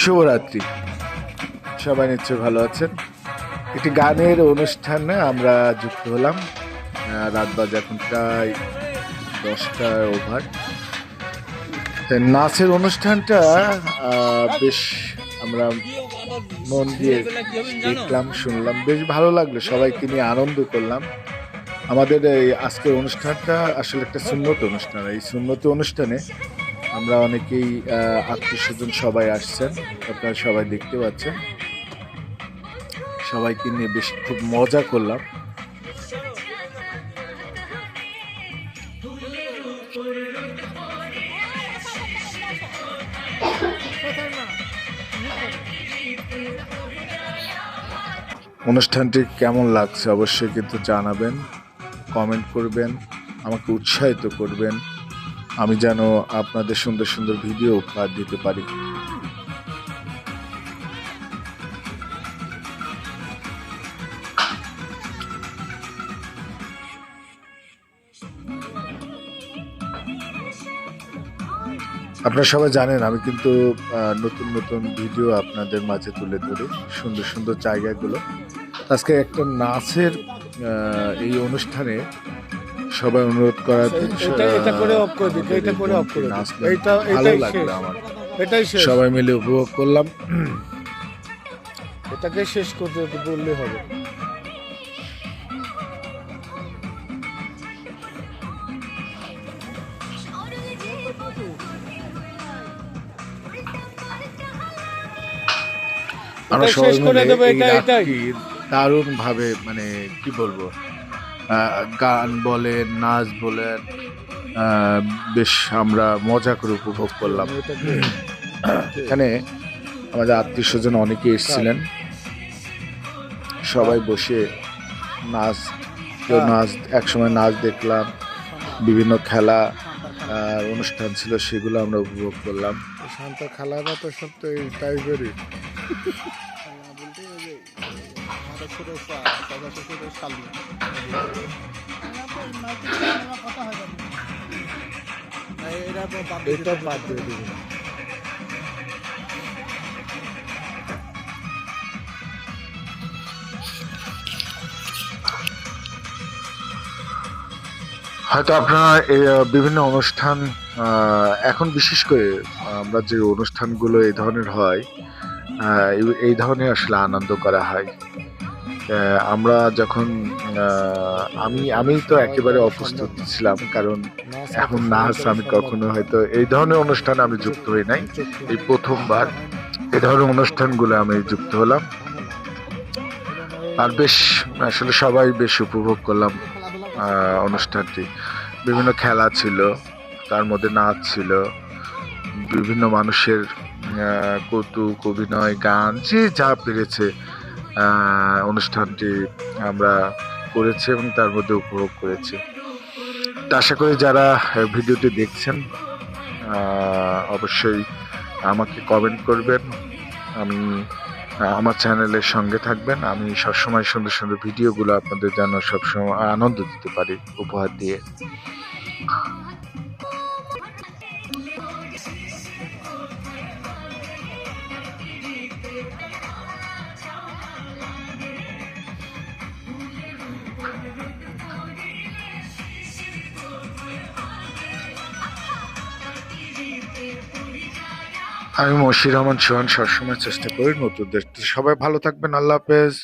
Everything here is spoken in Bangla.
শুভরাত্রি। সবাই নিশ্চয় ভালো আছেন। একটি গানের অনুষ্ঠানে আমরা যুক্ত হলাম। রাত বাজে এখন প্রায় দশটা ওভার। নাচের অনুষ্ঠানটা বেশ আমরা মন দিয়ে দেখলাম, শুনলাম। বেশ ভালো লাগল, সবাইকে নিয়ে আনন্দ করলাম। আমাদের এই আজকের অনুষ্ঠানটা আসলে একটা সুন্নত অনুষ্ঠান। এই সুন্নত অনুষ্ঠানে আমরা অনেকেই আত্মীয় স্বজন সবাই আসছেন। আপনারা সবাই দেখতে পাচ্ছেন। সবাইকে নিয়ে বেশ খুব মজা করলাম। অনুষ্ঠানটি কেমন লাগছে অবশ্যই কিন্তু জানাবেন, কমেন্ট করবেন, আমাকে উৎসাহিত করবেন। আমি যেন আপনাদের সুন্দর সুন্দর ভিডিও উপহার দিতে পারি। আপনারা সবাই জানেন, আমি কিন্তু নতুন নতুন ভিডিও আপনাদের মাঝে তুলে ধরি, সুন্দর সুন্দর জায়গাগুলো। আজকে একটা নাচের এই অনুষ্ঠানে সবাই অনুরোধ করা এটা এটা করে অফ করে দিতে এটা করে অফ করে ভালো এটাই লাগল শেষ। আমার। এটাই শেষ। সবাই মিলে উপভোগ করলাম। এটাকে শেষ করতে বললে হবে। আমরা সবাই শেষ করে মিলে দেবো, এই এটা, এটাই। দারুণ ভাবে মানে কি বলব? গান বলেন, নাচ বলেন বেশ আমরা মজা করে উপভোগ করলাম। এখানে আমাদের আত্মীয় স্বজন অনেকে এসেছিলেন। সবাই বসে নাচ, কেউ। নাচ, একসময় নাচ দেখলাম, বিভিন্ন খেলা অনুষ্ঠান ছিল, সেগুলো আমরা উপভোগ করলাম। শান্ত খালারা তো সব তো এই টাইপেরই এটা বাদ দিয়ে দিবি হয়তো আপনারা এই, বিভিন্ন অনুষ্ঠান এখন বিশেষ করে আমরা যে অনুষ্ঠানগুলো এই ধরনের হয় এই- এই ধরনের আসলে আনন্দ করা হয়। আমরা যখন আমি আমি তো একেবারে অপ্রস্তুত ছিলাম, কারণ এখন নাচ আমি কখনো হয়তো এই ধরনের অনুষ্ঠানে আমি যুক্ত হই নাই। এই প্রথমবার এই ধরনের অনুষ্ঠানগুলো আমি যুক্ত হলাম। আর বেশ, আসলে সবাই বেশ উপভোগ করলাম অনুষ্ঠানটি। বিভিন্ন খেলা ছিল, তার মধ্যে নাচ ছিল, বিভিন্ন মানুষের কৌতুক, অভিনয়, গান, যে যা পেরেছে অনুষ্ঠানটি আমরা করেছি এবং তার মধ্যে উপভোগ করেছি। তা আশা করি যারা ভিডিওটি দেখছেন অবশ্যই আমাকে কমেন্ট করবেন। আমি আমার চ্যানেলের সঙ্গে থাকবেন। আমি সবসময় সুন্দর সুন্দর ভিডিওগুলো আপনাদের যেন সবসময় আনন্দ দিতে পারি, উপহার দিয়ে। আমি মশির রহমান সোহান সবসময় চেষ্টা করি নতুন দেখতে সবাই ভালো থাকবেন আল্লাহ হাফেজ।